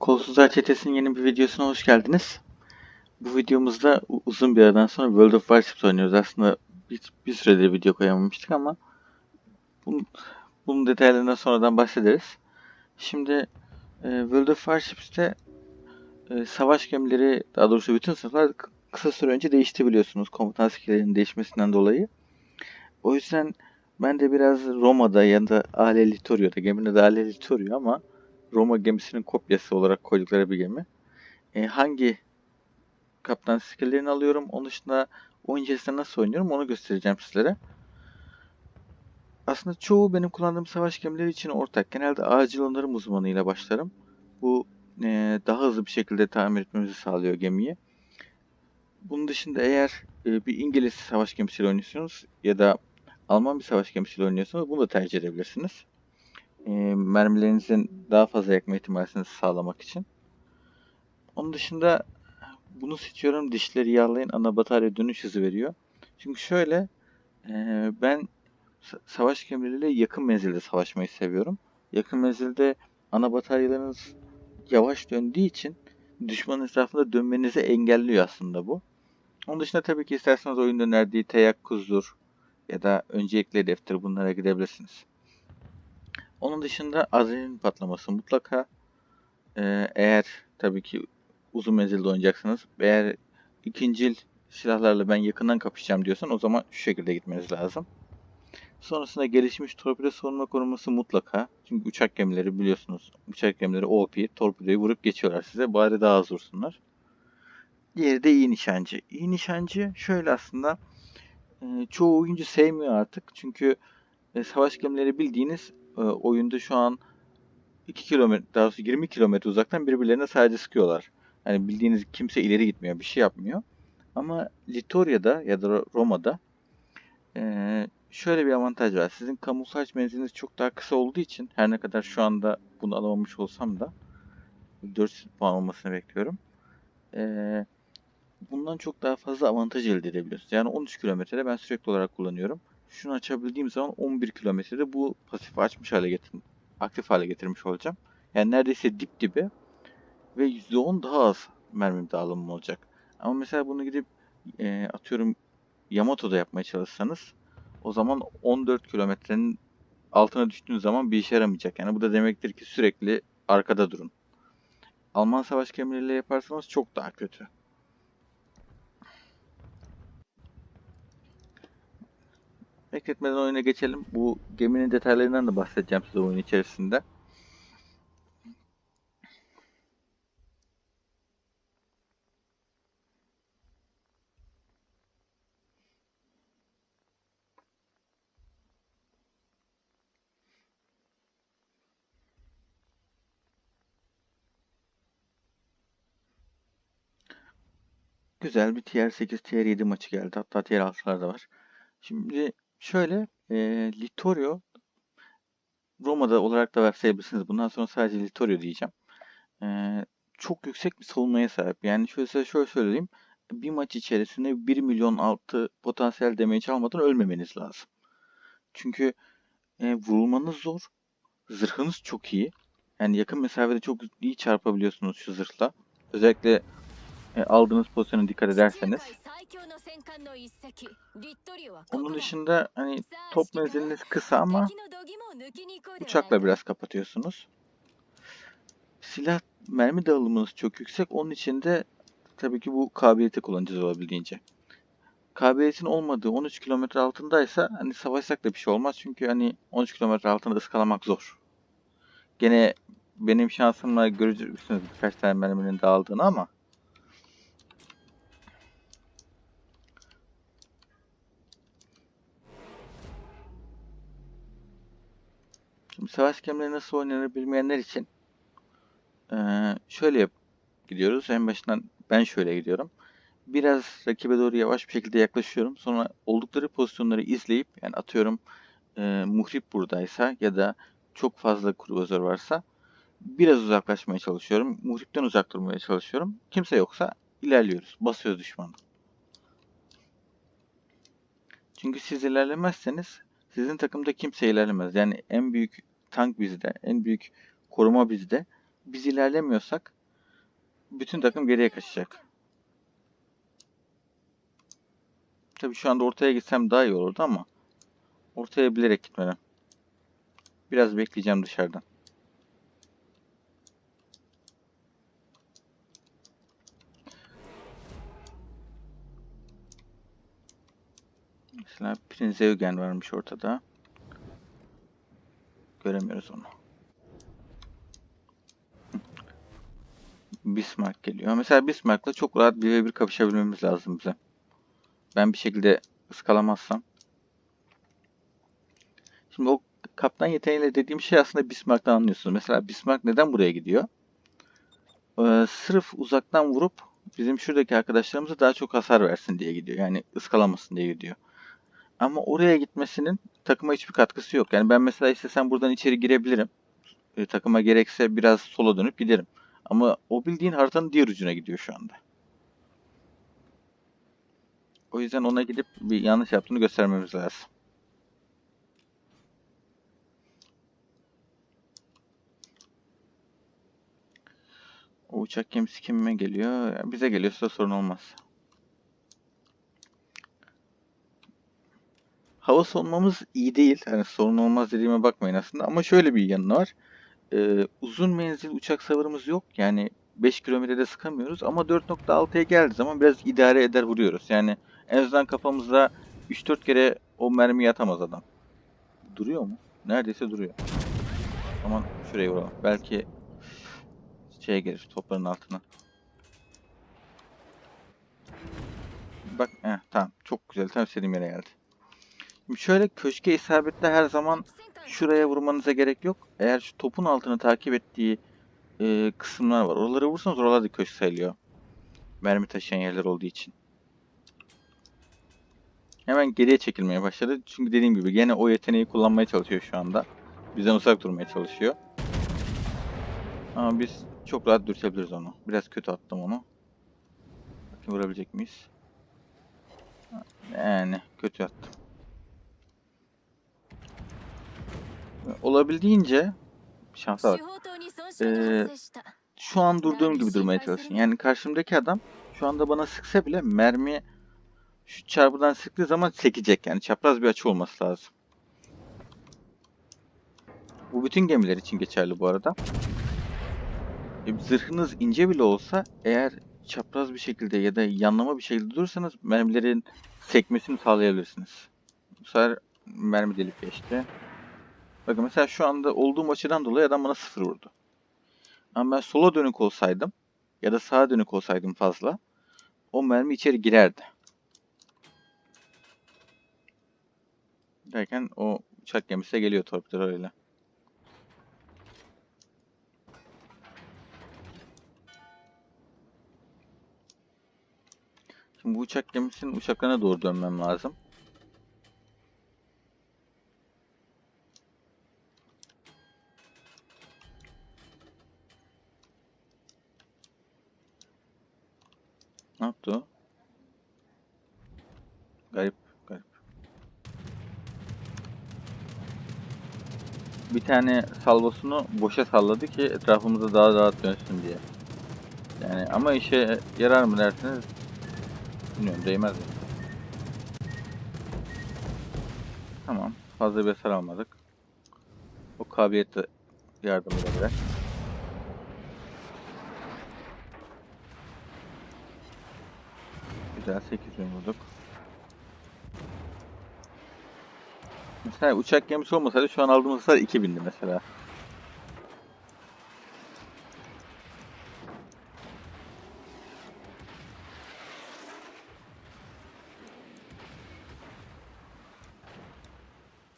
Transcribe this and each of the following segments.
Kolsuzlar Çetesi'nin yeni bir videosuna hoş geldiniz. Bu videomuzda uzun bir aradan sonra World of Warships oynuyoruz. Aslında bir, bir süredir video koyamamıştık ama bunun, bunun detaylarından sonradan bahsederiz. Şimdi e, World of Warships'te e, savaş gemileri, daha doğrusu bütün sınıflar kısa süre önce değişti biliyorsunuz komutan skillerinin değişmesinden dolayı. O yüzden ben de biraz Roma'da ya da Ale Litorio'da, geminin de Ale Litorio ama Roma gemisinin kopyası olarak koydukları bir gemi. E, hangi kaptan skilllerini alıyorum. Onun dışında oyun içerisinde nasıl oynuyorum onu göstereceğim sizlere. Aslında çoğu benim kullandığım savaş gemileri için ortak. Genelde acil onarım uzmanıyla başlarım. Bu e, daha hızlı bir şekilde tamir etmemizi sağlıyor gemiyi. Bunun dışında eğer e, bir İngiliz savaş gemisiyle oynuyorsunuz ya da Alman bir savaş gemisiyle oynuyorsanız bunu da tercih edebilirsiniz. E, mermilerinizin daha fazla yakma ihtimalini sağlamak için. Onun dışında bunu seçiyorum. Dişleri yağlayın ana batarya dönüş hızı veriyor. Çünkü şöyle e, ben sa- savaş gemileriyle yakın menzilde savaşmayı seviyorum. Yakın menzilde ana bataryalarınız yavaş döndüğü için düşmanın etrafında dönmenizi engelliyor aslında bu. Onun dışında tabii ki isterseniz oyun önerdiği teyakkuzdur ya da öncelikli hedeftir bunlara gidebilirsiniz. Onun dışında adrenalin patlaması mutlaka e, eğer tabii ki uzun menzilde oynayacaksınız. Eğer ikincil silahlarla ben yakından kapışacağım diyorsan o zaman şu şekilde gitmeniz lazım. Sonrasında gelişmiş torpido savunma koruması mutlaka. Çünkü uçak gemileri biliyorsunuz. Uçak gemileri OP, torpidoyu vurup geçiyorlar size. Bari daha az vursunlar. Diğeri de iyi nişancı. İyi nişancı şöyle aslında e, çoğu oyuncu sevmiyor artık. Çünkü e, savaş gemileri bildiğiniz e, oyunda şu an 2 kilometre, daha doğrusu 20 kilometre uzaktan birbirlerine sadece sıkıyorlar. Yani bildiğiniz kimse ileri gitmiyor, bir şey yapmıyor. Ama Litoria'da ya da Ro- Roma'da eee, şöyle bir avantaj var. Sizin kamuflaj menziliniz çok daha kısa olduğu için her ne kadar şu anda bunu alamamış olsam da 4 puan olmasını bekliyorum. Eee, bundan çok daha fazla avantaj elde edebiliyorsunuz. Yani 13 kilometrede ben sürekli olarak kullanıyorum. Şunu açabildiğim zaman 11 kilometrede bu pasifi açmış hale getir aktif hale getirmiş olacağım. Yani neredeyse dip dibe ve %10 daha az mermi dağılımım olacak. Ama mesela bunu gidip e, atıyorum Yamato'da yapmaya çalışsanız o zaman 14 kilometrenin altına düştüğünüz zaman bir işe yaramayacak. Yani bu da demektir ki sürekli arkada durun. Alman savaş gemileriyle yaparsanız çok daha kötü. Bekletmeden oyuna geçelim. Bu geminin detaylarından da bahsedeceğim size oyun içerisinde. Güzel bir tier 8, tier 7 maçı geldi. Hatta tier 6'lar da var. Şimdi şöyle e, Littorio Roma'da olarak da varsayabilirsiniz. Bundan sonra sadece Littorio diyeceğim. E, çok yüksek bir savunmaya sahip. Yani şöyle şöyle söyleyeyim. Bir maç içerisinde 1 milyon altı potansiyel damage almadan ölmemeniz lazım. Çünkü e, vurulmanız zor. Zırhınız çok iyi. Yani yakın mesafede çok iyi çarpabiliyorsunuz şu zırhla. Özellikle e, aldığınız pozisyona dikkat ederseniz. Onun dışında hani top menziliniz kısa ama uçakla biraz kapatıyorsunuz. Silah mermi dağılımınız çok yüksek. Onun için de tabii ki bu kabiliyeti kullanacağız olabildiğince. Kabiliyetin olmadığı 13 kilometre altındaysa hani savaşsak da bir şey olmaz. Çünkü hani 13 kilometre altında ıskalamak zor. Gene benim şansımla göreceksiniz birkaç tane merminin dağıldığını ama savaş gemileri nasıl oynanır bilmeyenler için eee, şöyle gidiyoruz. En başından ben şöyle gidiyorum. Biraz rakibe doğru yavaş bir şekilde yaklaşıyorum. Sonra oldukları pozisyonları izleyip yani atıyorum eee muhrip buradaysa ya da çok fazla kruvazör varsa biraz uzaklaşmaya çalışıyorum. Muhripten uzak durmaya çalışıyorum. Kimse yoksa ilerliyoruz. Basıyoruz düşmanı. Çünkü siz ilerlemezseniz sizin takımda kimse ilerlemez. Yani en büyük tank bizde, en büyük koruma bizde. biz ilerlemiyorsak bütün takım geriye kaçacak. Tabii şu anda ortaya gitsem daha iyi olurdu ama ortaya bilerek gitmedim. Biraz bekleyeceğim dışarıdan. Mesela Prince Eugen varmış ortada. Göremiyoruz onu. Bismarck geliyor. Mesela Bismarck'la çok rahat bir bir kapışabilmemiz lazım bize. Ben bir şekilde ıskalamazsam. Şimdi o kaptan yeteneğiyle dediğim şey aslında Bismarck'tan anlıyorsunuz. Mesela Bismarck neden buraya gidiyor? Ee, sırf uzaktan vurup bizim şuradaki arkadaşlarımıza daha çok hasar versin diye gidiyor. Yani ıskalamasın diye gidiyor. Ama oraya gitmesinin takıma hiçbir katkısı yok. Yani ben mesela istesem buradan içeri girebilirim. E, takıma gerekse biraz sola dönüp giderim. Ama o bildiğin haritanın diğer ucuna gidiyor şu anda. O yüzden ona gidip bir yanlış yaptığını göstermemiz lazım. O uçak gemisi kime geliyor? Bize geliyorsa sorun olmaz. Hava savunmamız iyi değil. Hani sorun olmaz dediğime bakmayın aslında. Ama şöyle bir yanı var. Ee, uzun menzil uçak savarımız yok. Yani 5 kilometrede sıkamıyoruz. Ama 4.6'ya geldiği zaman biraz idare eder vuruyoruz. Yani en azından kafamızda 3-4 kere o mermiyi atamaz adam. Duruyor mu? Neredeyse duruyor. Aman şuraya vuralım. Belki şeye gelir topların altına. Bak heh, tamam çok güzel tam istediğim yere geldi. Şöyle köşke isabetle her zaman şuraya vurmanıza gerek yok. Eğer şu topun altını takip ettiği e, kısımlar var. Oraları vursanız oralar da köşk sayılıyor. Mermi taşıyan yerler olduğu için. Hemen geriye çekilmeye başladı. Çünkü dediğim gibi gene o yeteneği kullanmaya çalışıyor şu anda. Bizden uzak durmaya çalışıyor. Ama biz çok rahat dürtebiliriz onu. Biraz kötü attım onu. Bakayım vurabilecek miyiz? Yani kötü attım. Olabildiğince şansa bak. Ee, Şu an durduğum gibi durmaya çalışın. Yani karşımdaki adam şu anda bana sıksa bile mermi şu çarpıdan sıktığı zaman sekecek. Yani çapraz bir açı olması lazım. Bu bütün gemiler için geçerli bu arada. E, zırhınız ince bile olsa eğer çapraz bir şekilde ya da yanlama bir şekilde durursanız mermilerin sekmesini sağlayabilirsiniz. Bu sefer mermi delip geçti. Bakın mesela şu anda olduğum açıdan dolayı adam bana sıfır vurdu. Ama ben sola dönük olsaydım ya da sağa dönük olsaydım fazla o mermi içeri girerdi. Derken o uçak gemisi de geliyor torpidoruyla. Şimdi bu uçak gemisinin uçaklarına doğru dönmem lazım. Ne yaptı o? Garip, garip. Bir tane salvosunu boşa salladı ki etrafımızda daha rahat dönsün diye. Yani ama işe yarar mı derseniz bilmiyorum değmez mi? Tamam. Fazla bir hasar almadık. O kabiliyette yardım edebilir. Güzel 8 bin vurduk. Mesela uçak gemisi olmasaydı şu an aldığımız hasar 2000'di mesela.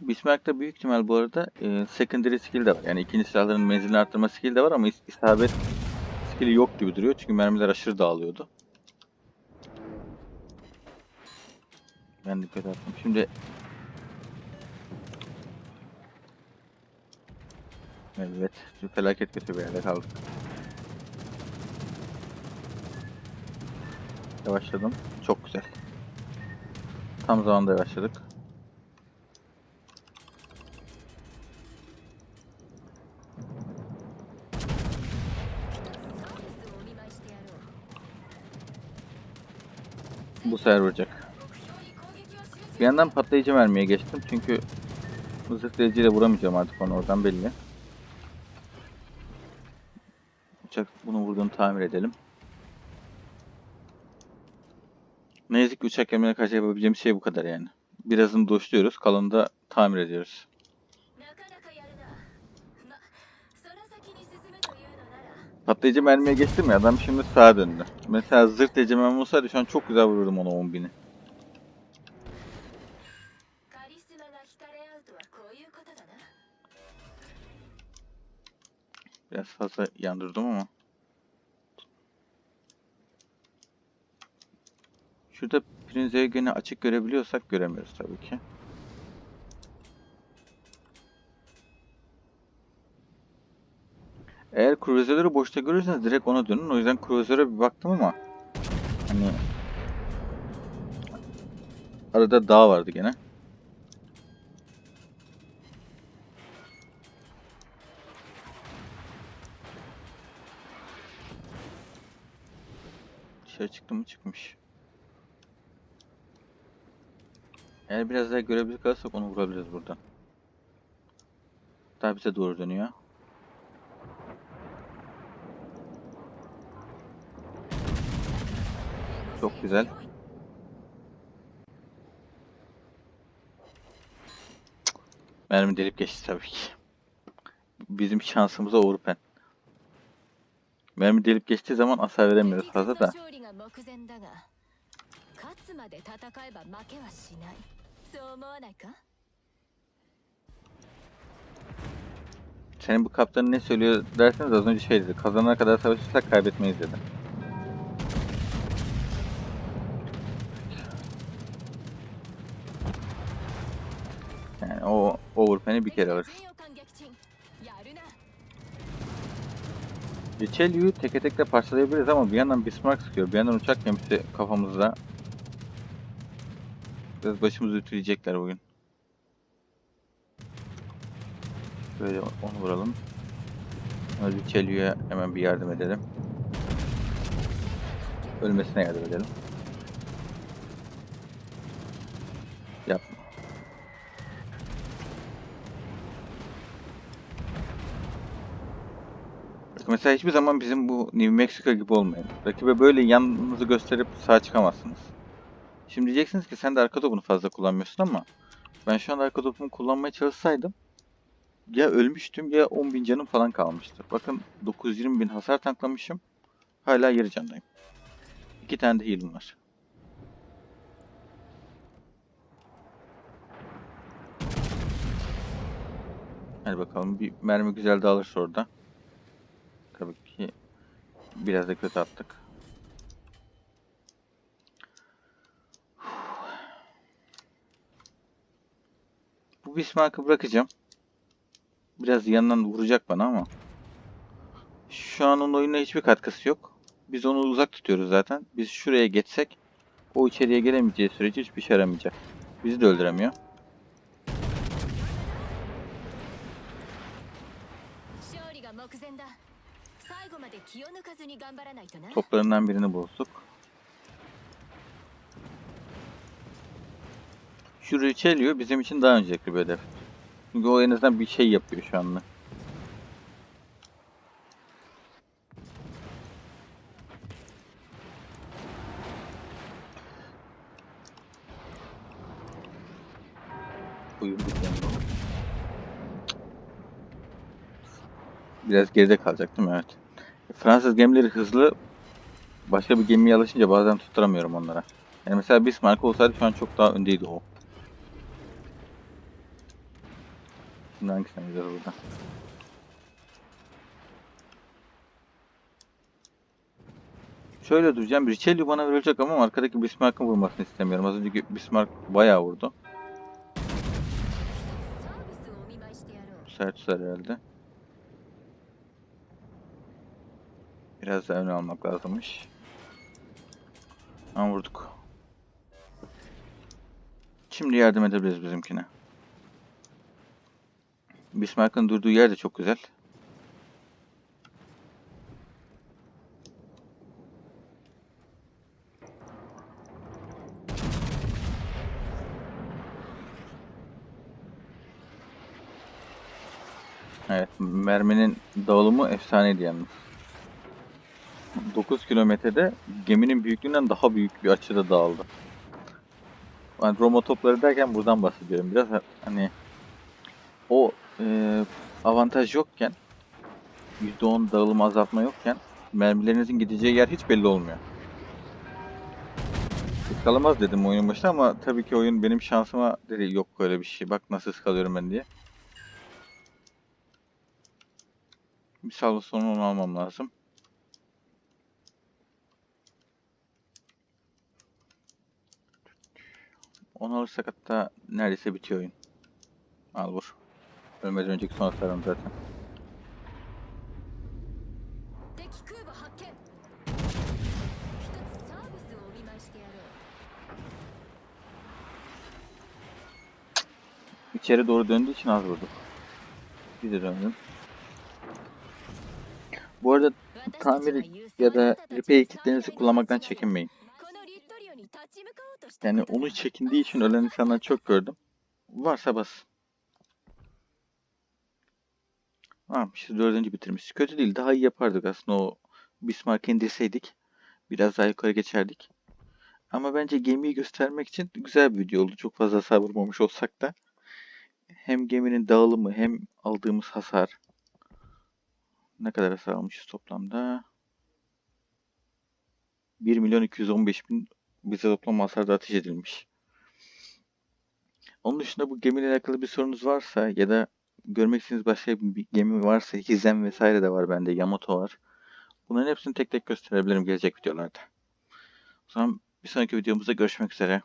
Bismarck'ta büyük ihtimal bu arada e, secondary skill de var. Yani ikinci silahların menzilini arttırma skill de var ama is- isabet skill'i yok gibi duruyor. Çünkü mermiler aşırı dağılıyordu. Ben dikkat ettim. Şimdi Evet, bir felaket kötü bir yerde kaldık. Yavaşladım. Çok güzel. Tam zamanda yavaşladık. Bu sefer vuracak. Bir yandan patlayıcı vermeye geçtim çünkü mızrak deliciyle vuramayacağım artık onu oradan belli. Uçak bunu vurduğunu tamir edelim. Ne yazık ki uçak gemine karşı yapabileceğim şey bu kadar yani. Birazını doşluyoruz, kalanını da tamir ediyoruz. Patlayıcı mermiye geçtim ya adam şimdi sağa döndü. Mesela zırt ecemen olsaydı şu an çok güzel vururdum ona 10.000'i. 10 Biraz fazla yandırdım ama. Şurada Prince Eugen'i açık görebiliyorsak göremiyoruz tabii ki. Eğer kruvazörü boşta görürseniz direkt ona dönün. O yüzden kruvazöre bir baktım ama hani arada dağ vardı gene. Dışarı çıktı mı çıkmış. Eğer biraz daha görebilir kalırsak onu vurabiliriz buradan. Daha bize doğru dönüyor. Çok güzel. Mermi delip geçti tabii ki. Bizim şansımıza Orpen. Mermi delip geçtiği zaman hasar veremiyoruz fazla da. Senin bu kaptanın ne söylüyor derseniz az önce şey dedi. Kazanana kadar savaşırsak kaybetmeyiz dedi. Yani o overpen'i bir kere alır. Richelieu'yu teke tek de parçalayabiliriz ama bir yandan Bismarck sıkıyor. Bir yandan uçak gemisi kafamızda. Biraz başımızı ütüleyecekler bugün. Böyle onu vuralım. Richelieu'ya hemen bir yardım edelim. Ölmesine yardım edelim. Bak Mesela hiçbir zaman bizim bu New Mexico gibi olmayın. Rakibe böyle yanınızı gösterip sağ çıkamazsınız. Şimdi diyeceksiniz ki sen de arka topunu fazla kullanmıyorsun ama ben şu anda arka topumu kullanmaya çalışsaydım ya ölmüştüm ya 10 bin canım falan kalmıştı. Bakın 920 bin hasar tanklamışım. Hala yarı candayım. İki tane de heal'im var. Hadi bakalım bir mermi güzel dağılırsa orada. Biraz da kötü attık. Bu Bismarck'ı bırakacağım. Biraz yandan vuracak bana ama. Şu an onun oyuna hiçbir katkısı yok. Biz onu uzak tutuyoruz zaten. Biz şuraya geçsek o içeriye gelemeyeceği sürece hiçbir şey yaramayacak. Bizi de öldüremiyor. Toplarından birini bozduk. Şu Richelieu bizim için daha öncelikli bir hedef. Çünkü o en azından bir şey yapıyor şu lütfen. Biraz geride kalacak değil mi? Evet. Fransız gemileri hızlı. Başka bir gemiye alışınca bazen tutturamıyorum onlara. Yani mesela Bismarck olsaydı şu an çok daha öndeydi o. Şimdi hangisine gidiyoruz buradan? Şöyle duracağım. Richelieu bana verilecek ama arkadaki Bismarck'ın vurmasını istemiyorum. Az önceki Bismarck bayağı vurdu. Sert tutar herhalde. Biraz daha öne almak lazımmış. Ama vurduk. Şimdi yardım edebiliriz bizimkine. Bismarck'ın durduğu yer de çok güzel. Evet, merminin dağılımı efsaneydi yalnız. 9 kilometrede geminin büyüklüğünden daha büyük bir açıda dağıldı. Ben Roma topları derken buradan bahsediyorum. Biraz hani o e, avantaj yokken %10 dağılım azaltma yokken mermilerinizin gideceği yer hiç belli olmuyor. Iskalamaz dedim oyunun başında ama tabii ki oyun benim şansıma dedi yok öyle bir şey. Bak nasıl ıskalıyorum ben diye. Bir salvo sonu onu almam lazım. Onu alırsak hatta neredeyse bitiyor oyun. Al vur. Ölmeden önceki son hasarım zaten. İçeri doğru döndüğü için az vurduk. Bir de döndüm. Bu arada tamir ya da repair kitlerinizi kullanmaktan çekinmeyin. Yani onu çekindiği için ölen insanlar çok gördüm. Varsa bas. Tamam işte dördüncü bitirmişiz. Kötü değil daha iyi yapardık aslında o Bismarck'ı indirseydik. Biraz daha yukarı geçerdik. Ama bence gemiyi göstermek için güzel bir video oldu. Çok fazla hasar vurmamış olsak da. Hem geminin dağılımı hem aldığımız hasar. Ne kadar hasar almışız toplamda? 1 milyon 215 bin bize toplam hasarda ateş edilmiş. Onun dışında bu gemiyle alakalı bir sorunuz varsa ya da görmek istediğiniz başka bir gemi varsa Hizen vesaire de var bende. Yamato var. Bunların hepsini tek tek gösterebilirim gelecek videolarda. O zaman bir sonraki videomuzda görüşmek üzere.